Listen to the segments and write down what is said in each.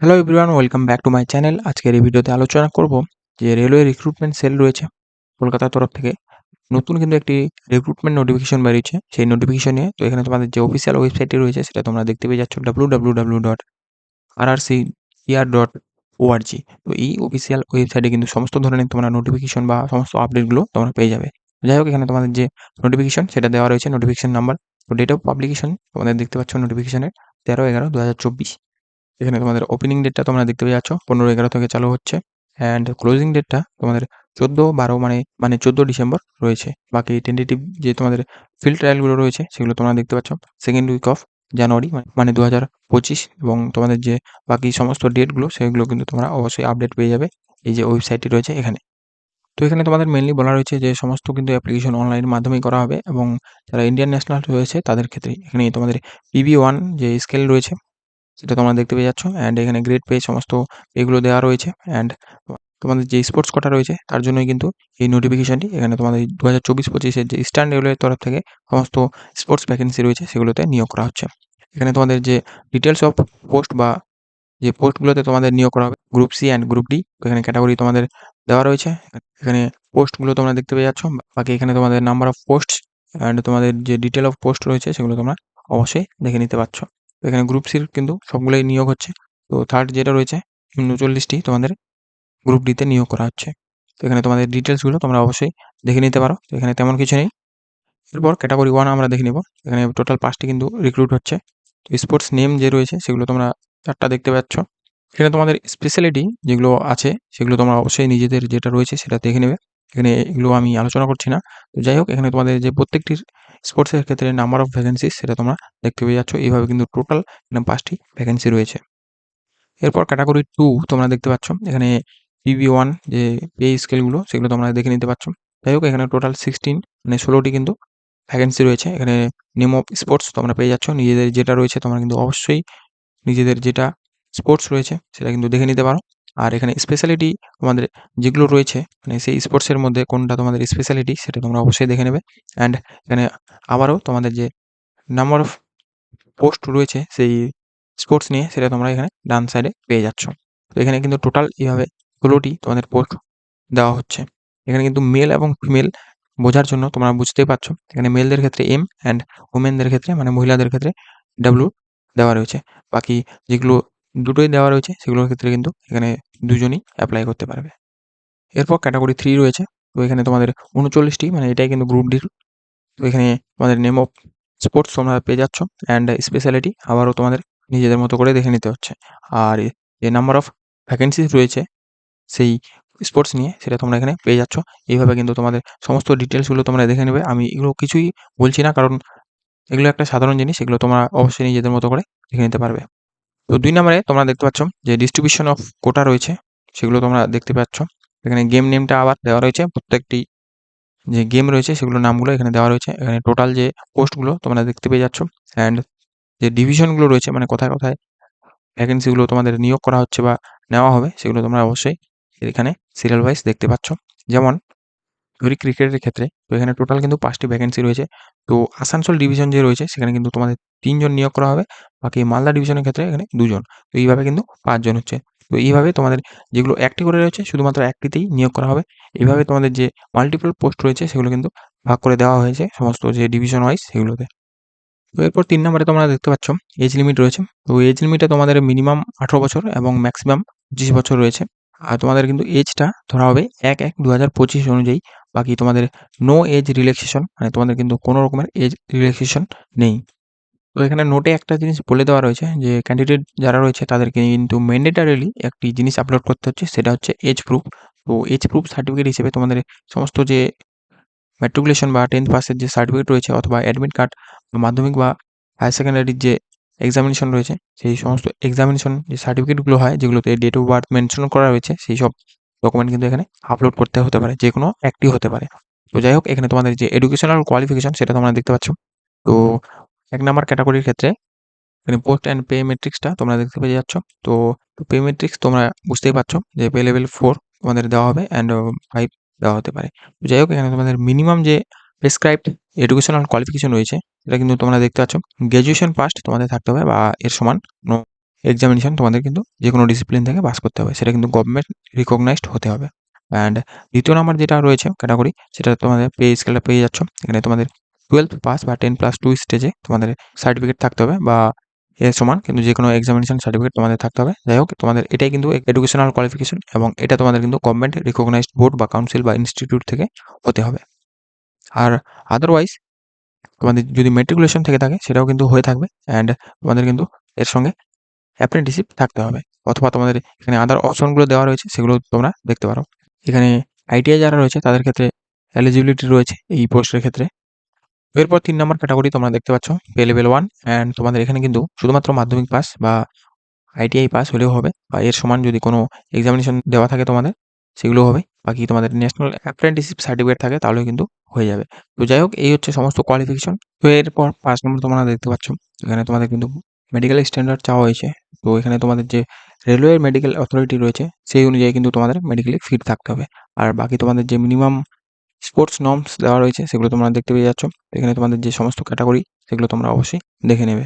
Hello everyone welcome back to my channel আজকের এই ভিডিওতে আলোচনা করব যে রেলওয়ে রিক্রুটমেন্ট সেল রয়েছে কলকাতার তরফ থেকে। নতুন কিন্তু একটি রিক্রুটমেন্ট নোটিফিকেশন বেরিয়েছে। সেই নোটিফিকেশনে তো এখানে তোমাদের যে অফিসিয়াল ওয়েবসাইটটি রয়েছে সেটা তোমরা দেখতে পেয়ে যাচ্ছ W W W dot R R C ER dot ORG তো এই অফিসিয়াল ওয়েবসাইটে কিন্তু সমস্ত ধরনের তোমরা নোটিফিকেশন বা সমস্ত আপডেটগুলো তোমরা পেয়ে যাবে। যাই হোক, এখানে তোমাদের যে নোটিফিকেশন সেটা দেওয়া রয়েছে নোটিফিকেশন নাম্বার তো ডেট অফ পাবলিকেশন তোমাদের দেখতে পাচ্ছ নোটিফিকেশনের তেরো এগারো দু হাজার চব্বিশ। এখানে তোমাদের ওপেনিং ডেটটা তোমরা দেখতে পেয়ে যাচ্ছ। পনেরো এগারো থেকে চালু হচ্ছে। অ্যান্ড ক্লোজিং ডেটটা তোমাদের চোদ্দ, বারো মানে মানে চোদ্দ ডিসেম্বর রয়েছে। বাকি টেন্টেটিভ যে তোমাদের ফিল্ড ট্রায়ালগুলো রয়েছে, সেগুলো তোমরা দেখতে পাচ্ছ। সেকেন্ড উইক অফ জানুয়ারি মানে দু হাজার পঁচিশ এবং তোমাদের যে বাকি সমস্ত ডেটগুলো সেগুলো কিন্তু তোমরা অবশ্যই আপডেট পেয়ে যাবে। এই যে ওয়েবসাইটটি রয়েছে এখানে। তো এখানে তোমাদের মেনলি বলা রয়েছে যে সমস্ত কিন্তু অ্যাপ্লিকেশন অনলাইনের মাধ্যমেই করা হবে এবং যারা ইন্ডিয়ান ন্যাশনাল রয়েছে, তাদের ক্ষেত্রে এখানে তোমাদের পিবি ওয়ান যে স্কেল রয়েছে সেটা তোমরা দেখতে পেয়ে যাচ্ছ অ্যান্ড এখানে গ্রেড পেয়ে সমস্ত এগুলো দেওয়া রয়েছে অ্যান্ড তোমাদের যে স্পোর্টস কোটা রয়েছে, তার জন্যই কিন্তু এই নোটিফিকেশনটি এখানে তোমাদের দু হাজার চব্বিশ পঁচিশের যে ইস্টার্ন রেলওয়ের তরফ থেকে সমস্ত স্পোর্টস ভ্যাকেন্সি রয়েছে, সেগুলোতে নিয়োগ করা হচ্ছে। এখানে তোমাদের যে ডিটেলস অফ পোস্ট বা যে পোস্টগুলোতে তোমাদের নিয়োগ করা হবে group C and group D এখানে ক্যাটাগরি তোমাদের দেওয়া রয়েছে। এখানে পোস্টগুলো তোমরা দেখতে পেয়ে যাচ্ছ, বাকি এখানে তোমাদের নাম্বার অফ পোস্ট অ্যান্ড তোমাদের যে ডিটেল অফ পোস্ট রয়েছে, সেগুলো তোমরা অবশ্যই দেখে নিতে পারছ। এখানে গ্রুপ সির কিন্তু সবগুলোই নিয়োগ হচ্ছে। তো থার্ড যেটা রয়েছে, উনচল্লিশটি তোমাদের গ্রুপ ডিতে নিয়োগ করা হচ্ছে। তো এখানে তোমাদের ডিটেলসগুলো তোমরা অবশ্যই দেখে নিতে পারো। তো এখানে তেমন কিছু নেই। এরপর ক্যাটাগরি ওয়ান আমরা দেখে নেব। এখানে টোটাল পাঁচটি কিন্তু রিক্রুট হচ্ছে। তো স্পোর্টস নেম যে রয়েছে, সেগুলো তোমরা চারটা দেখতে পাচ্ছ। এখানে তোমাদের স্পেশালিটি যেগুলো আছে, সেগুলো তোমরা অবশ্যই নিজেদের যেটা রয়েছে, সেটা দেখে নেবে। এখানে এগুলো আমি আলোচনা করছি না। তো যাই হোক, এখানে তোমাদের যে প্রত্যেকটি স্পোর্টসের ক্ষেত্রে নাম্বার অফ ভ্যাকেন্সি সেটা তোমরা দেখতে পেয়ে যাচ্ছ। এইভাবে কিন্তু টোটাল এখানে পাঁচটি ভ্যাকেন্সি রয়েছে। এরপর ক্যাটাগরি টু তোমরা দেখতে পাচ্ছ। এখানে পিবি ওয়ান যে পে স্কেলগুলো সেগুলো তোমরা দেখে নিতে পারছ। যাই হোক, এখানে টোটাল সিক্সটিন মানে ষোলোটি কিন্তু ভ্যাকেন্সি রয়েছে। এখানে নেম অফ স্পোর্টস তোমরা পেয়ে যাচ্ছ। নিজেদের যেটা রয়েছে তোমরা কিন্তু অবশ্যই নিজেদের যেটা স্পোর্টস রয়েছে, সেটা কিন্তু দেখে নিতে পারো। আর এখানে স্পেশালিটি তোমাদের যেগুলো রয়েছে মানে সেই স্পোর্টসের মধ্যে কোনটা তোমাদের স্পেশালিটি সেটা তোমরা অবশ্যই দেখে নেবে। অ্যান্ড এখানে আবারও তোমাদের যে নাম্বার অফ পোস্ট রয়েছে সেই স্পোর্টস নিয়ে সেটা তোমরা এখানে ডান সাইডে পেয়ে যাচ্ছ। তো এখানে কিন্তু টোটাল এইভাবে ষোলোটি তোমাদের পোস্ট দেওয়া হচ্ছে। এখানে কিন্তু মেল এবং ফিমেল বোঝার জন্য তোমরা বুঝতেই পারছ, এখানে মেলদের ক্ষেত্রে এম অ্যান্ড ওমেনদের ক্ষেত্রে মানে মহিলাদের ক্ষেত্রে ডাব্লু দেওয়া রয়েছে। বাকি যেগুলো দুটোই দেওয়া রয়েছে সেগুলোর ক্ষেত্রে কিন্তু এখানে দুজনই অ্যাপ্লাই করতে পারবে। এরপর ক্যাটাগরি থ্রি রয়েছে, তো এখানে তোমাদের উনচল্লিশটি মানে এটাই কিন্তু গ্রুপ ডির তো এখানে তোমাদের নেম অফ স্পোর্টস তোমরা পেয়ে যাচ্ছ অ্যান্ড স্পেশালিটি আবারও তোমাদের নিজেদের মতো করে দেখে নিতে হচ্ছে। আর যে নাম্বার অফ ভ্যাকেন্সিস রয়েছে, সেই স্পোর্টস নিয়ে সেটা তোমরা এখানে পেয়ে যাচ্ছ। এইভাবে কিন্তু তোমাদের সমস্ত ডিটেলসগুলো তোমরা দেখে নেবে। আমি এগুলো কিছুই বলছি না, কারণ এগুলো একটা সাধারণ জিনিস, এগুলো তোমরা অবশ্যই নিজেদের মতো করে দেখে নিতে পারবে। তো দুই নম্বরে তোমরা দেখতে পাচ্ছ যে ডিস্ট্রিবিউশন অফ কোটা রয়েছে, সেগুলো তোমরা দেখতে পাচ্ছ। এখানে গেম নেমটা আবার দেওয়া রয়েছে, প্রত্যেকটি যে গেম রয়েছে সেগুলোর নামগুলো এখানে দেওয়া রয়েছে। এখানে টোটাল যে পোস্টগুলো তোমরা দেখতে পেয়ে যাচ্ছ অ্যান্ড যে ডিভিশনগুলো রয়েছে মানে কোথায় কোথায় ভ্যাকেন্সিগুলো তোমাদের নিয়োগ করা হচ্ছে বা নেওয়া হবে, সেগুলো তোমরা অবশ্যই এখানে সিরিয়াল ওয়াইজ দেখতে পাচ্ছ। যেমন ধরি ক্রিকেটের ক্ষেত্রে, তো এখানে টোটাল কিন্তু পাঁচটি ভ্যাকেন্সি রয়েছে। তো আসানসোল ডিভিশন যে রয়েছে, সেখানে কিন্তু তোমাদের তিনজন নিয়োগ করা হবে। বাকি মালদা ডিভিশনের ক্ষেত্রে এখানে দুজন। তো এইভাবে কিন্তু পাঁচজন হচ্ছে। তো এইভাবে তোমাদের যেগুলো একটি করে রয়েছে, শুধুমাত্র একটিতেই নিয়োগ করা হবে। এইভাবে তোমাদের যে মাল্টিপল পোস্ট রয়েছে, সেগুলো কিন্তু ভাগ করে দেওয়া হয়েছে সমস্ত যে ডিভিশন ওয়াইজ সেগুলোতে। তো এরপর তিন নম্বরে তোমরা দেখতে পাচ্ছ এজ লিমিট রয়েছে। তো এজ লিমিটে তোমাদের মিনিমাম আঠেরো বছর এবং ম্যাক্সিমাম পঁচিশ বছর রয়েছে। আর তোমাদের কিন্তু এজটা ধরা হবে এক এক দু অনুযায়ী। বাকি তোমাদের নো এজ রিল্যাক্সেশন মানে তোমাদের কিন্তু কোনো রকমের এজ রিল্যাক্সেশন নেই। তো এখানে নোটে একটা জিনিস বলে দেওয়া রয়েছে যে ক্যান্ডিডেট যারা রয়েছে তাদেরকে কিন্তু ম্যান্ডেটারিলি একটি জিনিস আপলোড করতে হচ্ছে, সেটা হচ্ছে এজ প্রুফ তো এজ প্রুফ সার্টিফিকেট হিসেবে তোমাদের সমস্ত যে ম্যাট্রিকুলেশন বা টেন্থ পাসের যে সার্টিফিকেট রয়েছে, অথবা অ্যাডমিট কার্ড মাধ্যমিক বা হায়ার সেকেন্ডারির যে এক্সামিনেশন রয়েছে, সেই সমস্ত এক্সামিনেশন যে সার্টিফিকেটগুলো হয়, যেগুলোতে ডেট অফ বার্থ মেনশন করা রয়েছে, সেই সব ডকুমেন্ট কিন্তু এখানে আপলোড করতে হতে পারে যে কোনো একটি হতে পারে। তো যাই হোক, এখানে তোমাদের যে এডুকেশনাল কোয়ালিফিকেশন সেটা তোমরা দেখতে পাচ্ছ। তো এক নাম্বার ক্যাটাগরির ক্ষেত্রে এখানে পোস্ট অ্যান্ড পে মেট্রিক্সটা তোমরা দেখতে পেয়ে যাচ্ছ। তো পে মেট্রিক্স তোমরা বুঝতেই পারছ যে পে লেভেল ফোর তোমাদের দেওয়া হবে অ্যান্ড ফাইভ দেওয়া হতে পারে। তো যাই হোক, এখানে তোমাদের মিনিমাম যে প্রেসক্রাইবড এডুকেশনাল কোয়ালিফিকেশন রয়েছে এটা কিন্তু তোমরা দেখতে পাচ্ছ। গ্র্যাজুয়েশন পাস্ট তোমাদের থাকতে হবে বা এর সমান এক্সামিনেশন তোমাদের কিন্তু যে কোনো ডিসিপ্লিন থেকে পাস করতে হবে। সেটা কিন্তু গভর্নমেন্ট রিকগনাইজড হতে হবে। অ্যান্ড দ্বিতীয় নাম্বার যেটা রয়েছে ক্যাটাগরি সেটা তোমাদের পে স্কেলটা পেয়ে যাচ্ছ। এখানে তোমাদের টুয়েলভ পাস বা টেন প্লাস টু স্টেজে তোমাদের সার্টিফিকেট থাকতে হবে বা এর সমান, কিন্তু যে কোনো এক্সামিনেশন সার্টিফিকেট তোমাদের থাকতে হবে। যাই হোক, তোমাদের এটাই কিন্তু এডুকেশনাল কোয়ালিফিকেশন এবং এটা তোমাদের কিন্তু গভর্নমেন্ট রিকগনাইজড বোর্ড বা কাউন্সিল বা ইনস্টিটিউট থেকে হতে হবে। আর আদারওয়াইজ তোমাদের যদি মেট্রিকুলেশন থেকে থাকে, সেটাও কিন্তু হয়ে থাকবে। অ্যান্ড তোমাদের কিন্তু এর সঙ্গে অ্যাপ্রেন্টিসিপ থাকতে হবে। অথবা তোমাদের এখানে আদার অপশনগুলো দেওয়া রয়েছে, সেগুলো তোমরা দেখতে পারো। এখানে আইটিআই যারা রয়েছে, তাদের ক্ষেত্রে এলিজিবিলিটি রয়েছে এই পোস্টের ক্ষেত্রে। এরপর তিন নম্বর ক্যাটাগরি তোমরা দেখতে পাচ্ছ পে লেভেল ওয়ান অ্যান্ড তোমাদের এখানে কিন্তু শুধুমাত্র মাধ্যমিক পাস বা আইটিআই পাস হলেও হবে, বা এর সমান যদি কোনো এক্সামিনেশন দেওয়া থাকে তোমাদের সেগুলো হবে। বাকি তোমাদের ন্যাশনাল অ্যাপ্রেন্টিসিপ সার্টিফিকেট থাকে, তাহলেও কিন্তু হয়ে যাবে। তো যাই হোক, এই হচ্ছে সমস্ত কোয়ালিফিকেশন তো এরপর পাঁচ নম্বর তোমরা দেখতে পাচ্ছ, এখানে তোমাদের কিন্তু মেডিকেল স্ট্যান্ডার্ড চাওয়া হয়েছে। তো এখানে তোমাদের যে রেলওয়ে মেডিকেল অথরিটি রয়েছে, সেই অনুযায়ী কিন্তু তোমাদের মেডিকেলি ফিট থাকতে হবে। আর বাকি তোমাদের যে মিনিমাম স্পোর্টস নর্মস দেওয়া রয়েছে, সেগুলো তোমরা দেখতে পেয়ে যাচ্ছ। এখানে তোমাদের যে সমস্ত ক্যাটাগরি সেগুলো তোমরা অবশ্যই দেখে নেবে।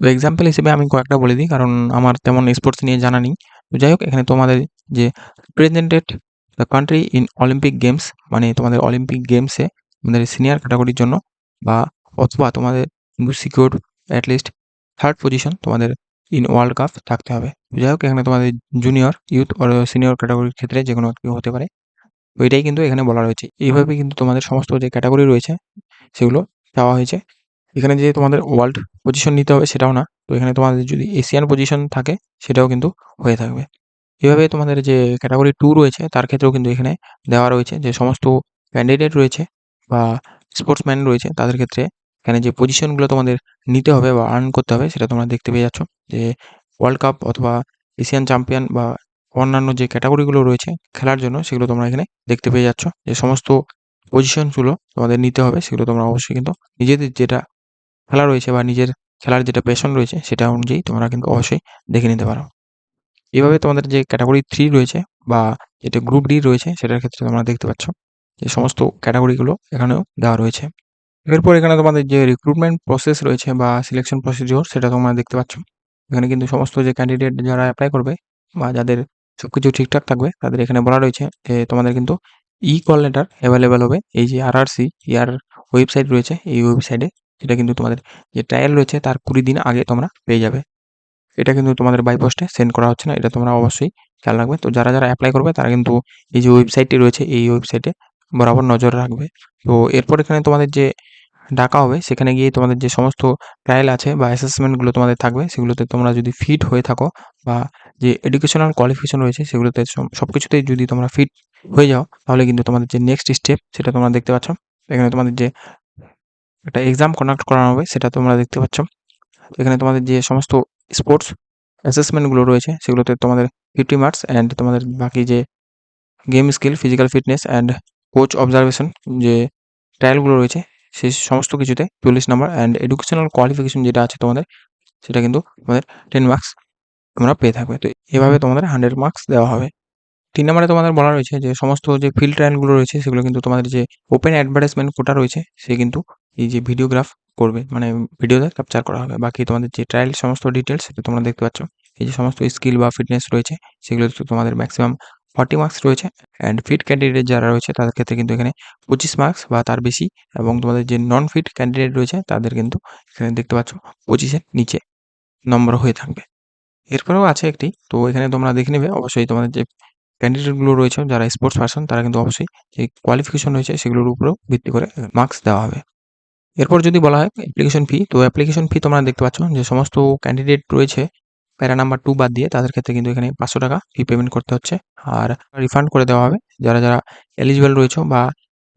তো এক্সাম্পল হিসেবে আমি কয়েকটা বলে দিই, কারণ আমার তেমন স্পোর্টস নিয়ে জানা নেই। তো যাই হোক, এখানে তোমাদের যে presented the country in Olympic games মানে তোমাদের অলিম্পিক গেমসে তোমাদের সিনিয়র ক্যাটাগরির জন্য বা অথবা তোমাদের secure at least third position তোমাদের ইন ওয়ার্ল্ড কাপ থাকতে হবে। যাই হোক এখানে তোমাদের জুনিয়র ইউথ ও সিনিয়র ক্যাটাগরির ক্ষেত্রে যে কোনো কেউ হতে পারে। তো এটাই কিন্তু এখানে বলা রয়েছে। এইভাবে কিন্তু তোমাদের সমস্ত যে ক্যাটাগরি রয়েছে, সেগুলো চাওয়া হয়েছে। এখানে যে তোমাদের ওয়ার্ল্ড পজিশন নিতে হবে, সেটাও না। তো এখানে তোমাদের যদি এশিয়ান পজিশন থাকে, সেটাও কিন্তু হয়ে থাকবে। এভাবে তোমাদের যে ক্যাটাগরি টু রয়েছে, তার ক্ষেত্রেও কিন্তু এখানে দেওয়া রয়েছে যে সমস্ত ক্যান্ডিডেট রয়েছে বা স্পোর্টসম্যান রয়েছে, তাদের ক্ষেত্রে এখানে যে পজিশনগুলো তোমাদের নিতে হবে বা আর্ন করতে হবে, সেটা তোমরা দেখতে পেয়ে যাচ্ছ। যে ওয়ার্ল্ড কাপ অথবা এশিয়ান চ্যাম্পিয়ন বা অন্যান্য যে ক্যাটাগরিগুলো রয়েছে খেলার জন্য, সেগুলো তোমরা এখানে দেখতে পেয়ে যাচ্ছ। যে সমস্ত পজিশনসগুলো তোমাদের নিতে হবে, সেগুলো তোমরা অবশ্যই কিন্তু নিজেদের যেটা খেলা রয়েছে বা নিজের খেলার যেটা প্যাশন রয়েছে, সেটা অনুযায়ী তোমরা কিন্তু অবশ্যই দেখে নিতে পারো। এভাবে তোমাদের যে ক্যাটাগরি থ্রি রয়েছে বা যেটা গ্রুপ ডি রয়েছে, সেটার ক্ষেত্রে তোমরা দেখতে পাচ্ছ যে সমস্ত ক্যাটাগরিগুলো এখানেও দেওয়া রয়েছে। এরপর এখানে তোমাদের যে রিক্রুটমেন্ট প্রসেস রয়েছে বা সিলেকশন প্রসিডিওর সেটা তোমরা দেখতে পাচ্ছ। এখানে কিন্তু সমস্ত যে ক্যান্ডিডেট যারা অ্যাপ্লাই করবে বা যাদের সব কিছু ঠিকঠাক থাকবে, তাদের এখানে বলা রয়েছে যে তোমাদের কিন্তু ই কল লেটার অ্যাভেলেবেল হবে। এই যে আরআরসি ইয়ার ওয়েবসাইট রয়েছে, এই ওয়েবসাইটে সেটা কিন্তু তোমাদের যে ট্রায়াল রয়েছে, তার কুড়ি দিন আগে তোমরা পেয়ে যাবে। এটা কিন্তু তোমাদের বাই পোস্টে সেন্ড করা হচ্ছে না, এটা তোমরা অবশ্যই খেয়াল রাখবে। তো যারা যারা অ্যাপ্লাই করবে, তারা কিন্তু এই যে ওয়েবসাইটটি রয়েছে, এই ওয়েবসাইটে বরাবর নজর রাখবে। তো এরপর এখানে তোমাদের যে ডাকা হবে, সেখানে গিয়ে তোমাদের যে সমস্ত ট্রায়াল আছে বা অ্যাসেসমেন্টগুলো তোমাদের থাকবে, সেগুলোতে তোমরা যদি ফিট হয়ে থাকো বা যে এডুকেশনাল কোয়ালিফিকেশন রয়েছে, সেগুলোতে সব কিছুতেই যদি তোমরা ফিট হয়ে যাও, তাহলে কিন্তু তোমাদের যে নেক্সট স্টেপ সেটা তোমরা দেখতে পাচ্ছ। এখানে তোমাদের যে একটা এক্সাম কন্ডাক্ট করানো হবে, সেটা তোমরা দেখতে পাচ্ছ। এখানে তোমাদের যে সমস্ত স্পোর্টস অ্যাসেসমেন্টগুলো রয়েছে, সেগুলোতে তোমাদের ফিফটি মার্কস অ্যান্ড তোমাদের বাকি যে game skill physical fitness and coach observation যে ট্রায়ালগুলো রয়েছে সেই সমস্ত কিছুতে চল্লিশ নাম্বার অ্যান্ড এডুকেশনাল কোয়ালিফিকেশন যেটা আছে তোমাদের, সেটা কিন্তু তোমাদের টেন মার্কস তোমরা পেয়ে থাকবে। তো এভাবে তোমাদের হান্ড্রেড মার্কস দেওয়া হবে। তিন নম্বরে তোমাদের বলা রয়েছে যে সমস্ত যে ফিল্ড ট্রায়ালগুলো রয়েছে, সেগুলো কিন্তু তোমাদের যে ওপেন অ্যাডভার্টাইজমেন্ট কোটা রয়েছে, সে কিন্তু এই যে ভিডিওগ্রাফ করবে। মানে ভিডিওতে ক্যাপচার করা হবে। বাকি তোমাদের যে ট্রায়াল সমস্ত ডিটেলস সেটা তোমরা দেখতে পাচ্ছ। এই যে সমস্ত স্কিল বা ফিটনেস রয়েছে, সেগুলো তোমাদের ম্যাক্সিমাম ফর্টি মার্কস রয়েছে অ্যান্ড ফিট ক্যান্ডিডেট যারা রয়েছে তাদের ক্ষেত্রে কিন্তু এখানে পঁচিশ মার্কস বা তার বেশি এবং তোমাদের যে নন ফিট ক্যান্ডিডেট রয়েছে তাদের কিন্তু এখানে দেখতে পাচ্ছ পঁচিশের নিচে নম্বর হয়ে থাকবে। এরপরেও আছে একটি, তো এখানে তোমরা দেখে নেবে অবশ্যই তোমাদের যে ক্যান্ডিডেটগুলো রয়েছে যারা স্পোর্টস পার্সন তারা কিন্তু অবশ্যই যে কোয়ালিফিকেশন রয়েছে সেগুলোর উপরেও ভিত্তি করে মার্কস দেওয়া হবে। এরপর যদি বলা হয় অ্যাপ্লিকেশন ফি তো অ্যাপ্লিকেশন ফি তোমরা দেখতে পাচ্ছ যে সমস্ত ক্যান্ডিডেট রয়েছে প্যারা নাম্বার টু বাদ দিয়ে তাদের ক্ষেত্রে কিন্তু এখানে পাঁচশো টাকা ফি পেমেন্ট করতে হচ্ছে। আর রিফান্ড করে দেওয়া হবে। যারা যারা এলিজিবল রয়েছে বা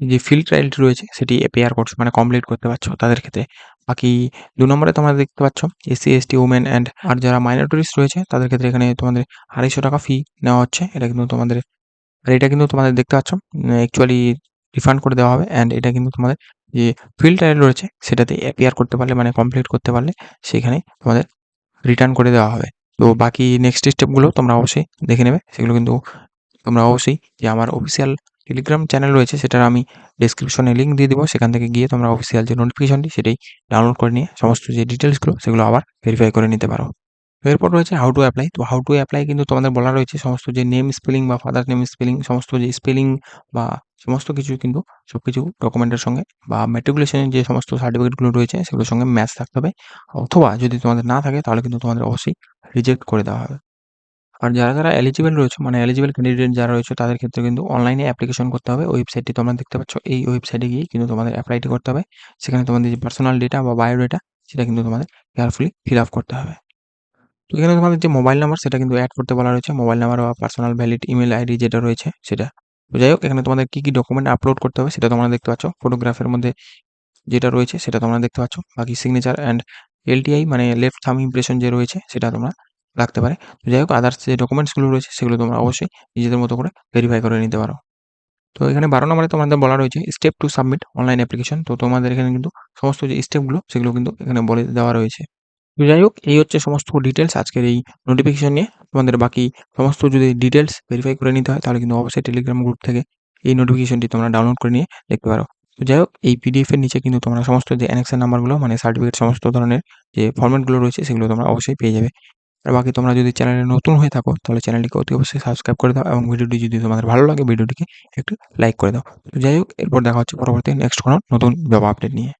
যে ফিল্ড ট্রায়ালটি রয়েছে, সেটি এপিআর করছ মানে কমপ্লিট করতে পারছ তাদের ক্ষেত্রে। বাকি দু নম্বরে তোমরা দেখতে পাচ্ছ এসসি এসটি উমেন অ্যান্ড আর যারা মাইনরিটিস রয়েছে, তাদের ক্ষেত্রে এখানে তোমাদের আড়াইশো টাকা ফি নেওয়া হচ্ছে। এটা কিন্তু তোমাদের, আর এটা কিন্তু তোমাদের দেখতে পাচ্ছ অ্যাকচুয়ালি রিফান্ড করে দেওয়া হবে। অ্যান্ড এটা কিন্তু তোমাদের যে ফিল্ড ট্রায়াল রয়েছে, সেটাতে অ্যাপিয়ার করতে পারলে মানে কমপ্লিট করতে পারলে, সেখানে তোমাদের রিটার্ন করে দেওয়া হবে। তো বাকি নেক্সট স্টেপগুলো তোমরা অবশ্যই দেখে নেবে। সেগুলো কিন্তু তোমরা অবশ্যই যে আমার অফিসিয়াল টেলিগ্রাম চ্যানেল রয়েছে, সেটার আমি ডিসক্রিপশনে লিঙ্ক দিয়ে দেবো। সেখান থেকে গিয়ে তোমরা অফিসিয়াল যে নোটিফিকেশনটি সেটাই ডাউনলোড করে নিয়ে সমস্ত যে ডিটেলসগুলো সেগুলো আবার ভেরিফাই করে নিতে পারো। এরপর রয়েছে হাউ টু অ্যাপ্লাই তো হাউ টু অ্যাপ্লাই কিন্তু তোমাদের বলা রয়েছে সমস্ত যে নেম স্পেলিং বা ফাদার নেম স্পেলিং সমস্ত যে স্পেলিং বা সমস্ত কিছু কিন্তু সব কিছু ডকুমেন্টের সঙ্গে বা ম্যাট্রিকুলেশনের যে সমস্ত সার্টিফিকেটগুলো রয়েছে সেগুলোর সঙ্গে ম্যাচ থাকতে হবে। অথবা যদি তোমাদের না থাকে তাহলে কিন্তু তোমাদের অবশ্যই রিজেক্ট করে দেওয়া হবে। আর যারা যারা এলিজিবল রয়েছে মানে এলিজিবল ক্যান্ডিডেট যারা রয়েছে তাদের ক্ষেত্রে কিন্তু অনলাইনে অ্যাপ্লিকেশন করতে হবে। ওয়েবসাইটটি তোমরা দেখতে পাচ্ছ, এই ওয়েবসাইটে গিয়ে কিন্তু তোমাদের অ্যাপ্লাইটি করতে হবে। সেখানে তোমাদের যে পার্সোনাল ডেটা বা বায়োডেটা সেটা কিন্তু তোমাদের কেয়ারফুলি ফিল আপ করতে হবে। তো এখানে তোমাদের যে মোবাইল নাম্বার সেটা কিন্তু অ্যাড করতে বলা রয়েছে। মোবাইল নাম্বার বা পার্সোনাল ভ্যালিড ইমেল আইডি যেটা রয়েছে, সেটা। তো যাই হোক, এখানে তোমাদের কী কী ডকুমেন্ট আপলোড করতে হবে, সেটা তোমরা দেখতে পাচ্ছ। ফটোগ্রাফের মধ্যে যেটা রয়েছে, সেটা তোমরা দেখতে পাচ্ছ। বাকি সিগনেচার অ্যান্ড এলটিআই মানে লেফট থাম ইমপ্রেশন যে রয়েছে, সেটা তোমরা রাখতে পারে। তো যাই হোক আদার্স যে ডকুমেন্টসগুলো রয়েছে, সেগুলো তোমরা অবশ্যই নিজেদের মতো করে ভেরিফাই করে নিতে পারো। তো এখানে বারো নম্বরে তোমাদের বলা রয়েছে step two submit online application তো তোমাদের এখানে কিন্তু সমস্ত যে স্টেপগুলো সেগুলো কিন্তু এখানে বলে দেওয়া রয়েছে। তো যাই হোক, এই হচ্ছে সমস্ত ডিটেলস আজকের এই নোটিফিকেশন নিয়ে। তোমাদের বাকি সমস্ত যদি ডিটেলস ভেরিফাই করে নিতে হয়, তাহলে কিন্তু অবশ্যই টেলিগ্রাম গ্রুপ থেকে এই নোটিফিকেশনটি তোমরা ডাউনলোড করে নিয়ে দেখতে পারো। তো যাই হোক, এই পিডিএফের নিচে কিন্তু তোমরা সমস্ত যে অ্যানেকশন নাম্বারগুলো মানে সার্টিফিকেট সমস্ত ধরনের যে ফর্মেটগুলো রয়েছে, সেগুলো তোমরা অবশ্যই পেয়ে যাবে। আর বাকি তোমরা যদি চ্যানেলে নতুন হয়ে থাকো, তাহলে চ্যানেলটিকে অতি অবশ্যই সাবস্ক্রাইব করে দাও এবং ভিডিওটি যদি তোমাদের ভালো লাগে ভিডিওটিকে একটু লাইক করে দাও। তো যাই হোক, এরপর দেখা হচ্ছে পরবর্তী নেক্সট কোনো নতুন জব আপডেট নিয়ে।